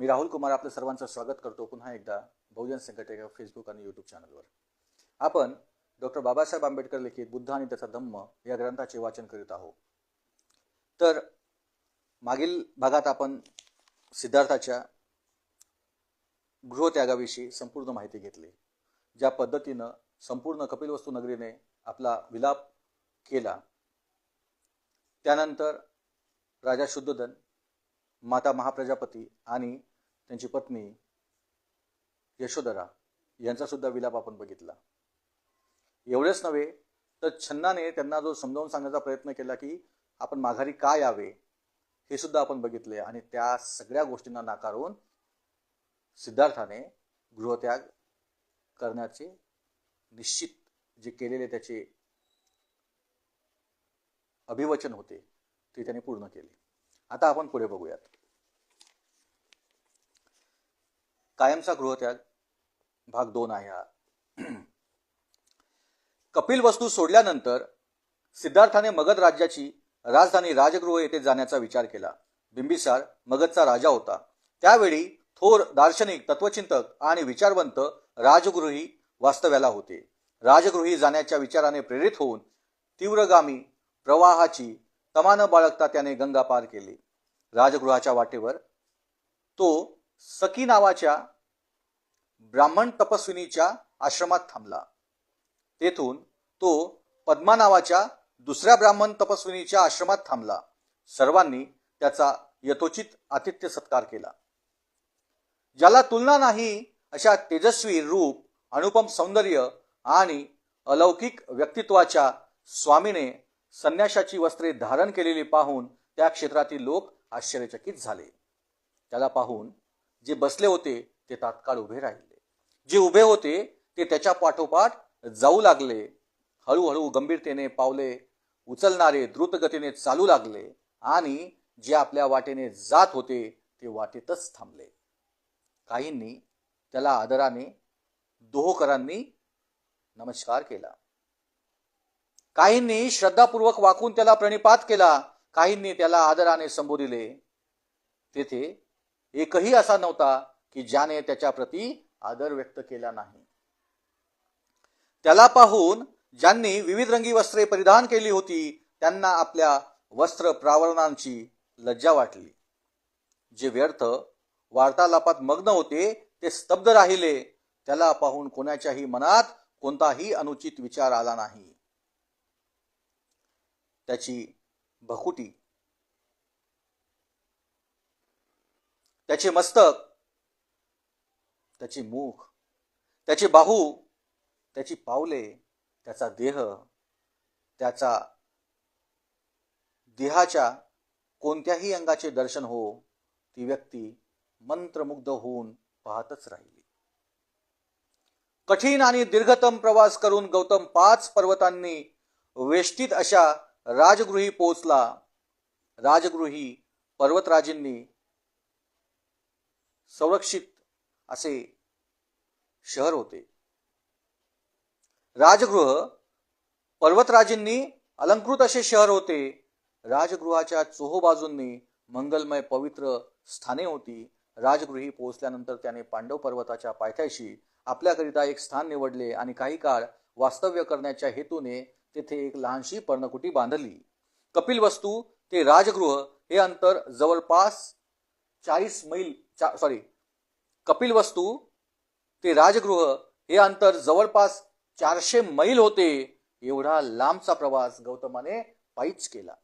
मी राहुल कुमार आपलं सर्वांचं स्वागत करतो पुन्हा एकदा बहुजन संघटक या फेसबुक आणि यूट्यूब चॅनलवर आपण डॉक्टर बाबासाहेब आंबेडकर लिखित बुद्ध आणि त्याचा धम्म या ग्रंथाचे वाचन करीत आहोत. तर मागील भागात आपण सिद्धार्थाच्या गृहत्यागाविषयी संपूर्ण माहिती घेतली ज्या पद्धतीनं संपूर्ण कपिलवस्तू नगरीने आपला विलाप केला. त्यानंतर राजा शुद्धोधन माता महाप्रजापती आणि त्यांची पत्नी यशोधरा यांचासुद्धा विलाप आपण बघितला. एवढेच नव्हे तर छन्नाने त्यांना जो समजावून सांगण्याचा प्रयत्न केला की आपण माघारी का यावे हे सुद्धा आपण बघितले आणि त्या सगळ्या गोष्टींना नाकारून सिद्धार्थाने गृहत्याग करण्याचे निश्चित जे केलेले त्याचे अभिवचन होते ते त्याने पूर्ण केले. आता आपण पुढे बघूयात. कायमचा गृहत्याग भाग दोन आहे हा. कपिल वस्तू सोडल्यानंतर सिद्धार्थाने मगध राज्याची राजधानी राजगृह येथे जाण्याचा विचार केला. बिंबिसार मगधचा राजा होता. त्यावेळी थोर दार्शनिक तत्वचिंतक आणि विचारवंत राजगृही वास्तव्याला होते. राजगृही जाण्याच्या विचाराने प्रेरित होऊन तीव्रगामी प्रवाहाची तमा न बाळगता त्याने गंगा पार केली. राजगृहाच्या वाटेवर तो सकी नावाच्या ब्राह्मण तपस्विनीच्या आश्रमात थांबला. तेथून तो पद्मा नावाच्या दुसऱ्या ब्राह्मण तपस्विनीच्या आश्रमात थांबला. सर्वांनी त्याचा यथोचित आतिथ्य सत्कार केला. ज्याला तुलना नाही अशा तेजस्वी रूप अनुपम सौंदर्य आणि अलौकिक व्यक्तित्वाच्या स्वामीने संन्याशाची वस्त्रे धारण केलेली पाहून त्या क्षेत्रातील लोक आश्चर्यचकित झाले. त्याला पाहून जे बसले होते ते तात्काळ उभे राहिले. जे उभे होते ते त्याच्या पाठोपाठ जाऊ लागले. हळूहळू गंभीरतेने पावले उचलणारे द्रुतगतीने चालू लागले आणि जे आपल्या वाटेने जात होते ते वाटेतच थांबले. काहींनी त्याला आदराने दोहोकरांनी नमस्कार केला. काहींनी श्रद्धापूर्वक वाकून त्याला प्रणिपात केला. काहींनी त्याला आदराने संबोधिले. तेथे एकही असा नव्हता की ज्याने त्याच्या प्रती आदर व्यक्त केला नाही. त्याला पाहून ज्यांनी विविध रंगी वस्त्रे परिधान केली होती त्यांना आपल्या वस्त्र प्रावरणांची लज्जा वाटली. जे व्यर्थ वार्तालापात मग्न होते ते स्तब्ध राहिले. त्याला पाहून कोणाच्याही मनात कोणताही अनुचित विचार आला नाही. त्याची भकुटी त्याचे मस्तक त्याचे मुख त्याचे बाहू त्याची पावले त्याचा देह त्याचा देहाच्या कोणत्याही अंगाचे दर्शन हो ती व्यक्ती मंत्रमुग्ध होऊन पाहतच राहिली. कठीण आणि दीर्घतम प्रवास करून गौतम पाच पर्वतांनी वेष्टीत अशा राजगृही पोहोचला. राजगृही पर्वतराजींनी संरक्षित असे शहर होते. राजगृह पर्वतराजींनी अलंकृत असे शहर होते. राजगृहाच्या चोहोबाजूंनी मंगलमय पवित्र स्थाने होती. राजगृही पोहोचल्यानंतर त्याने पांडव पर्वताच्या पायथ्याशी आपल्याकरिता एक स्थान निवडले आणि काही काळ वास्तव्य करण्याच्या हेतूने तेथे एक लहानशी पर्णकुटी बांधली. कपिल वस्तू ते राजगृह हे अंतर जवळपास चाळीस मैल चा सॉरी कपिल वस्तू ते राजगृह हे अंतर जवळपास चारशे मैल होते एवढा लांबचा प्रवास गौतमाने पायीच केला.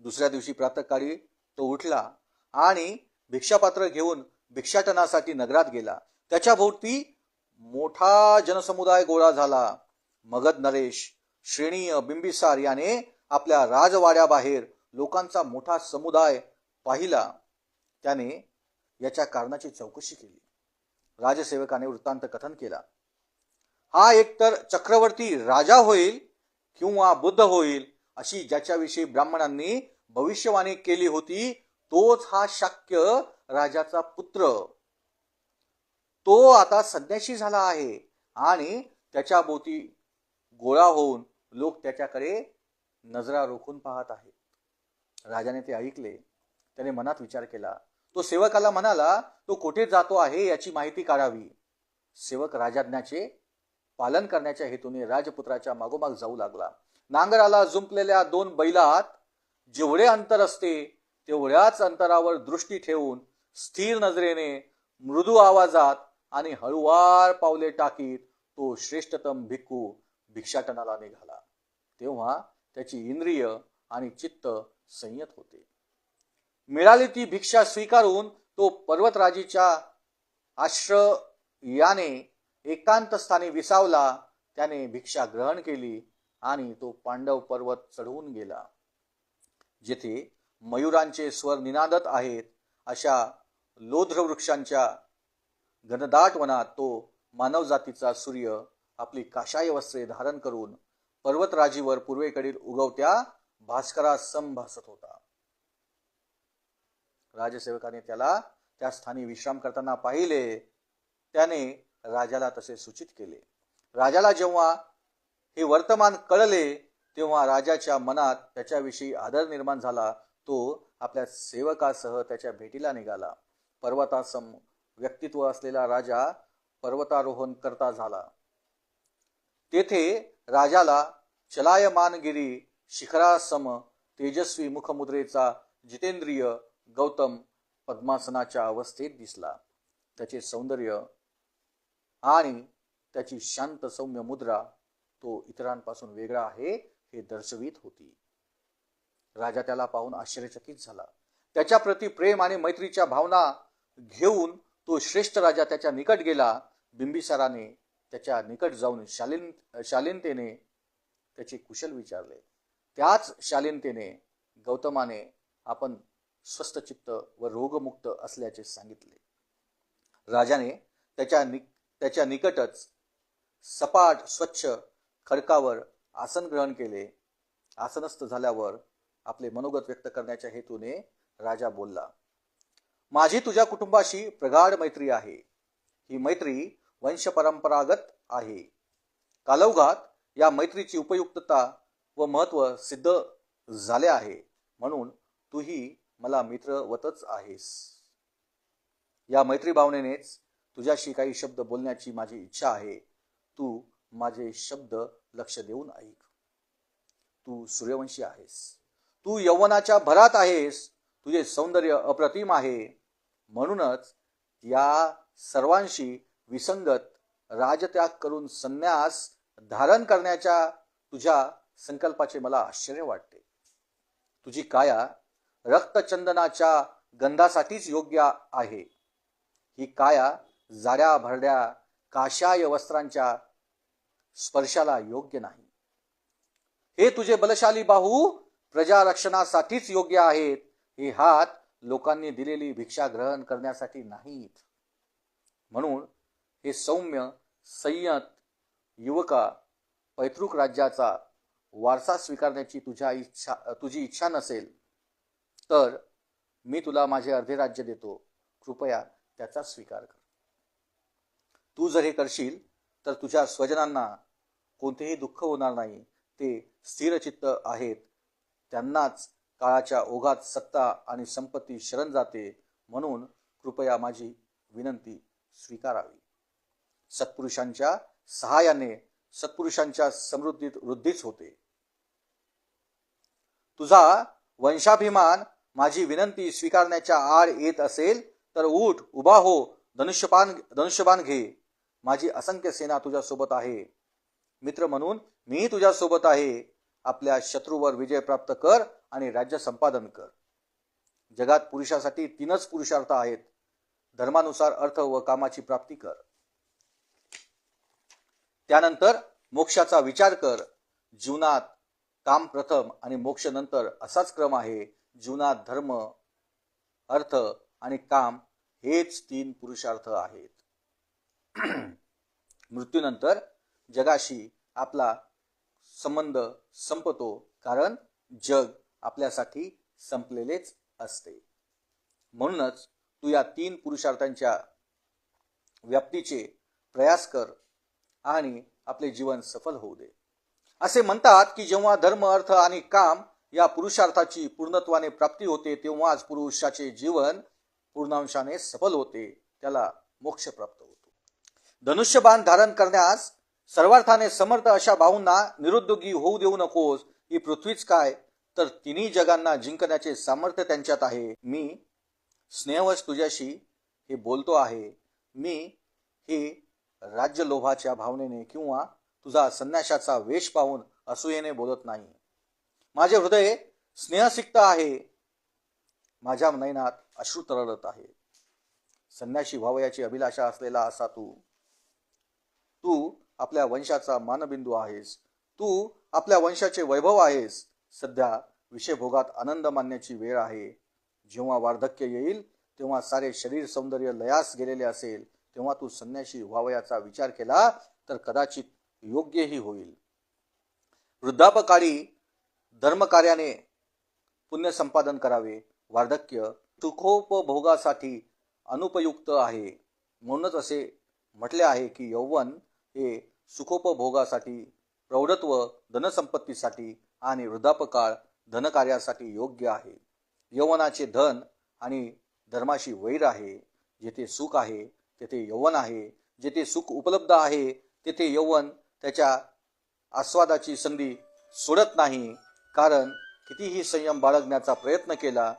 दुसऱ्या दिवशी प्रातःकाळी तो उठला आणि भिक्षापात्र घेऊन भिक्षाटनासाठी नगरात गेला. त्याच्या भोवती मोठा जनसमुदाय गोळा झाला. मगध नरेश श्रेणीय बिंबिसार याने आपल्या राजवाड्याबाहेर लोकांचा मोठा समुदाय पाहिला. त्याने याच्या कारणाची चौकशी केली. राजसेवकाने वृत्तांत कथन केला. हा एकतर चक्रवर्ती राजा होईल किंवा बुद्ध होईल अशी ज्याच्याविषयी ब्राह्मणांनी भविष्यवाणी केली होती तोच हा शाक्य राजाचा पुत्र. तो आता संन्याशी झाला आहे आणि त्याच्या भोवती गोळा होऊन लोक त्याच्याकडे नजरा रोखून पाहत आहेत. राजाने ते ऐकले. त्याने मनात विचार केला. तो सेवकाला म्हणाला तो कुठे जातो आहे याची माहिती काढावी. सेवक राजाज्ञाचे पालन करण्याच्या हेतूने राजपुत्राच्या मागोमाग जाऊ लागला. नांगराला जुंपलेल्या दोन बैलात जेवढे अंतर असते तेवढ्याच अंतरावर दृष्टी ठेवून स्थिर नजरेने मृदू आवाजात आणि हळुवार पावले टाकीत तो श्रेष्ठतम भिक्खू भिक्षाटनाला निघाला. तेव्हा त्याची इंद्रिय आणि चित्त संयत होते. मिळाली ती भिक्षा स्वीकारून तो पर्वतराजीच्या आश्रयाने एकांत स्थानी विसावला. त्याने भिक्षा ग्रहण केली आणि तो पांडव पर्वत चढवून गेला. जेथे मयुरांचे स्वर निनादत आहेत अशा लोध्र वृक्षांच्या घनदाट वनात तो मानवजातीचा सूर्य आपली काशाय वस्त्रे धारण करून पर्वतराजीवर पूर्वेकडील उगवत्या भास्करास भासत होता. राजसेवकाने त्याला त्या स्थानी विश्राम करताना पाहिले त्याने राजाला तसे सूचित केले. राजाला जेव्हा हे वर्तमान कळले तेव्हा राजाच्या मनात त्याच्याविषयी आदर निर्माण झाला. तो आपल्या सेवकासह त्याच्या भेटीला निघाला. पर्वतासम व्यक्तित्व असलेला राजा पर्वतारोहण करता झाला. तेथे राजाला चलायमानगिरी शिखरासम तेजस्वी मुखमुद्रेचा जितेंद्रिय गौतम पद्मासनाच्या अवस्थेत दिसला. त्याचे सौंदर्य आणि त्याची शांत सौम्य मुद्रा तो इतरांपासून वेगळा आहे हे दर्शवित होती. राजा त्याला पाहून आश्चर्यचकित झाला. त्याच्या प्रती प्रेम आणि मैत्रीच्या भावना घेऊन तो श्रेष्ठ राजा त्याच्या निकट गेला. बिंबिसाराने त्याच्या निकट जाऊन शालीन शालीनतेने त्याचे कुशल विचारले. त्याच शालीनतेने गौतमाने आपण स्वस्थचित्त व रोगमुक्त असल्याचे सांगितले. राजाने त्याच्या नि त्याच्या निकटच सपाट स्वच्छ खडकावर आसन ग्रहण केले. आसनस्थ झाल्यावर आपले मनोगत व्यक्त करण्याच्या हेतूने राजा बोलला माझी तुझ्या कुटुंबाशी प्रगाढ मैत्री आहे. ही मैत्री वंशपरंपरागत आहे. कालौघात या मैत्रीची उपयुक्तता व महत्त्व सिद्ध झाले आहे. म्हणून तूही मला मित्रवतच आहेस. या मैत्री भावनेनेच तुझ्याशी काही शब्द बोलण्याची माझी इच्छा आहे. तू माझे शब्द लक्ष देऊन ऐक. तू सूर्यवंशी आहेस. तू यौवनाच्या भरात आहेस. तुझे सौंदर्य अप्रतिम आहे. म्हणूनच या सर्वांशी विसंगत राजत्याग करून संन्यास धारण करण्याच्या तुझ्या संकल्पाचे मला आश्चर्य वाटते. तुझी काया रक्तचंदनाच्या गंधासाठीच योग्य आहे. ही काया जाड्या भरड्या काशाय वस्त्रांच्या स्पर्शाला योग्य नाही. हे तुझे बलशाली बाहू प्रजारक्षणासाठीच योग्य आहेत. हे हात लोकांनी दिलेली भिक्षा ग्रहण करण्यासाठी नाहीत. म्हणून हे सौम्य संयत युवका पैतृक राज्याचा वारसा स्वीकारण्याची तुझ्या इच्छा तुझी इच्छा नसेल. तर मी तुला माझे अर्धे राज्य देतो. कृपया त्याचा स्वीकार कर. तू जर हे करशील तर तुझ्या स्वजनांना कोणतेही दुःख होणार नाही. ते स्थिरचित्त आहेत. त्यांनाच काळाच्या ओघात सत्ता आणि संपत्ती शरण जाते. म्हणून कृपया माझी विनंती स्वीकारावी. सत्पुरुषांच्या सहाय्याने सत्पुरुषांच्या समृद्धीत वृद्धीच होते. तुझा वंशाभिमान माझी विनंती स्वीकारण्याच्या आड येत असेल तर उठ उभा हो धनुष्यपान धनुष्यबाण घे. माझी असंख्य सेना तुझ्या सोबत आहे. मित्र म्हणून मीही तुझ्या सोबत आहे. आपल्या शत्रूवर विजय प्राप्त कर आणि राज्य संपादन कर. जगात पुरुषासाठी तीनच पुरुषार्थ आहेत. धर्मानुसार अर्थ व कामाची प्राप्ती कर. त्यानंतर मोक्षाचा विचार कर. जीवनात काम प्रथम आणि मोक्ष नंतर असाच क्रम आहे. जीवनात धर्म अर्थ आणि काम हेच तीन पुरुषार्थ आहेत. मृत्यूनंतर जगाशी आपला संबंध संपतो कारण जग आपल्यासाठी संपलेलेच असते. म्हणूनच तू या तीन पुरुषार्थांच्या व्याप्तीचे प्रयास कर आणि आपले जीवन सफल होऊ दे. असे म्हणतात की जेव्हा धर्म अर्थ आणि काम या पुरुषार्थाची पूर्णत्वाने प्राप्ती होते तेव्हाच पुरुषाचे जीवन पूर्णांशाने सफल होते त्याला मोक्ष प्राप्त होतो. धनुष्यबाण धारण करण्यास सर्वार्थाने समर्थ अशा भाऊंना निरुद्योगी होऊ देऊ नकोस ही पृथ्वीच काय? तर तिन्ही जगांना जिंकण्याचे सामर्थ्य त्यांच्यात आहे. मी स्नेहवश तुझ्याशी हे बोलतो आहे. मी हे राज्यलोभाच्या भावनेने किंवा तुझा संन्याशाचा वेश पाहून असूयेने बोलत नाही. माझे हृदय स्नेहसिक्त आहे. माझ्या नयनात अश्रू तरळत आहे. संन्याशी व्हावयाची अभिलाषा असलेला असा तू. तू आपल्या वंशाचा मानबिंदू आहेस. तू आपल्या वंशाचे वैभव आहेस. सध्या विषयभोगात आनंद मानण्याची वेळ आहे. जेव्हा वार्धक्य येईल तेव्हा सारे शरीर सौंदर्य लयास गेलेले असेल तेव्हा तू संन्याशी व्हावयाचा विचार केला तर कदाचित योग्यही होईल. वृद्धापकाळी धर्मकार्याने पुण्य संपादन करावे. वार्धक्य सुखोपभोगासाठी अनुपयुक्त आहे. म्हणूनच असे म्हटले आहे की यौवन हे सुखोपभोगासाठी प्रौढत्व धनसंपत्तीसाठी आणि वृद्धापकाळ धनकार्यासाठी योग्य आहे. यौवनाचे धन आणि धर्माशी वैर आहे. जेथे सुख आहे तेथे यौवन आहे. जेथे सुख उपलब्ध आहे तेथे यौवन त्याच्या आस्वादाची संधी सोडत नाही. कारण कितीही संयम बाळगण्याचा प्रयत्न केला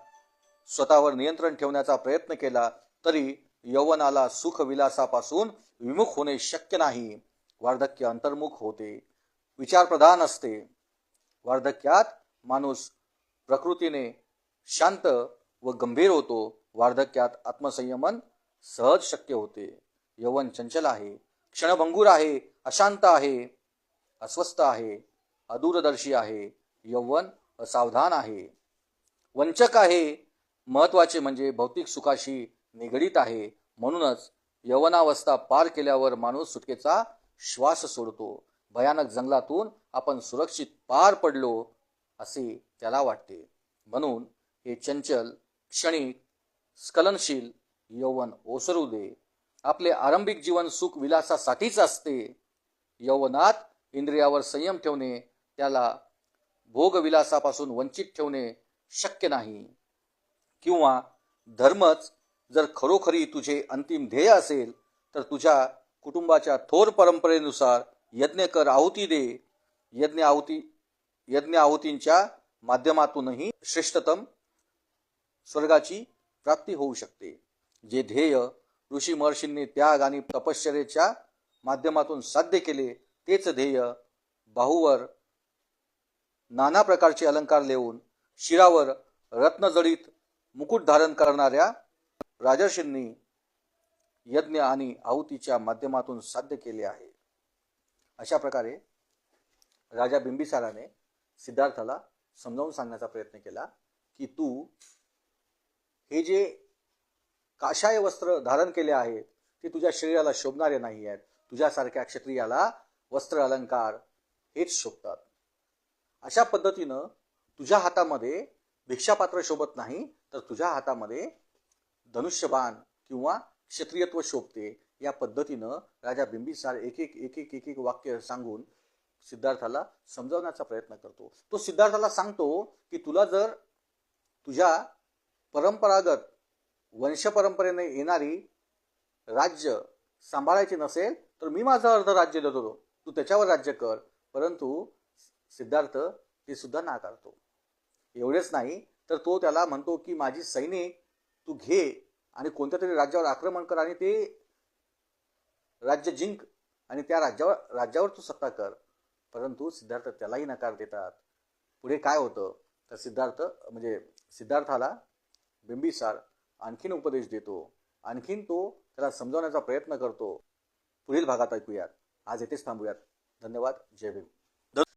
स्वतःवर नियंत्रण ठेवण्याचा प्रयत्न केला तरी यवनाला सुखविलासापासून विमुख होणे शक्य नाही. वार्धक्य अंतर्मुख होते. विचारप्रधान असते. वार्धक्यात माणूस प्रकृतीने शांत व गंभीर होतो. वार्धक्यात आत्मसंयमन सहज शक्य होते. यवन चंचल आहे. क्षणभंगूर आहे. अशांत आहे. अस्वस्थ आहे. अदूरदर्शी आहे. यौवन असावधान आहे. वंचक आहे महत्त्वाचे म्हणजे भौतिक सुखाशी निगडीत आहे. म्हणूनच यवनावस्था पार केल्यावर माणूस सुटकेचा श्वास सोडतो. भयानक जंगलातून आपण सुरक्षित पार पडलो असे त्याला वाटते. म्हणून हे चंचल क्षणिक स्खलनशील यौवन ओसरू दे. आपले आरंभिक जीवन सुख विलासासाठीच असते. यौवनात इंद्रियावर संयम ठेवणे त्याला भोगविलासापासून वंचित ठेवणे शक्य नाही. किंवा धर्मच जर खरोखरी तुझे अंतिम ध्येय असेल तर तुझ्या कुटुंबाच्या थोर परंपरेनुसार यज्ञ कर आहुती दे. यज्ञ आहुती यज्ञ आहुतींच्या माध्यमातूनही श्रेष्ठतम स्वर्गाची प्राप्ती होऊ शकते जे ध्येय ऋषी महर्षींनी त्याग आणि तपश्चर्याच्या माध्यमातून साध्य केले तेच ध्येय बाहुवर नाना प्रकारचे अलंकार लेवून शिरावर रत्नजडित मुकुट धारण करणाऱ्या राजर्षींनी यज्ञ आणि आहुतीच्या माध्यमातून साध्य केले आहे. अशा प्रकारे राजा बिंबिसाराने सिद्धार्थाला समजावून सांगण्याचा प्रयत्न केला की तू हे जे काशाय वस्त्र धारण केले आहेत ते तुझ्या शरीराला शोभणारे नाही आहेत. तुझ्यासारख्या क्षत्रियाला वस्त्र अलंकार हेच शोभतात. अशा पद्धतीनं तुझ्या हातामध्ये भिक्षापात्र शोभत नाही तर तुझ्या हातामध्ये धनुष्यबाण किंवा क्षत्रियत्व शोभते. या पद्धतीनं राजा बिंबिसार एक एक एक एक एक एक वाक्य सांगून सिद्धार्थाला समजावण्याचा प्रयत्न करतो. तो सिद्धार्थाला सांगतो की तुला जर तुझ्या परंपरागत वंशपरंपरेने येणारी राज्य सांभाळायची नसेल तर मी माझं अर्ध राज्य देतो. तू त्याच्यावर राज्य कर. परंतु सिद्धार्थ ते सुद्धा नाकारतो. एवढेच नाही तर तो त्याला म्हणतो की माझी सैनिक तू घे आणि कोणत्या तरी राज्यावर आक्रमण कर आणि ते राज्य जिंक आणि त्या राज्यावर राज्यावर तू सत्ता कर. परंतु सिद्धार्थ त्यालाही नकार देतात. पुढे काय होतं? तर सिद्धार्थ म्हणजे सिद्धार्थाला बिंबिसार आणखीन उपदेश देतो. आणखीन तो त्याला समजावण्याचा प्रयत्न करतो. पुढील भागात ऐकूयात. आज येथेच थांबूयात. धन्यवाद. जय भीम.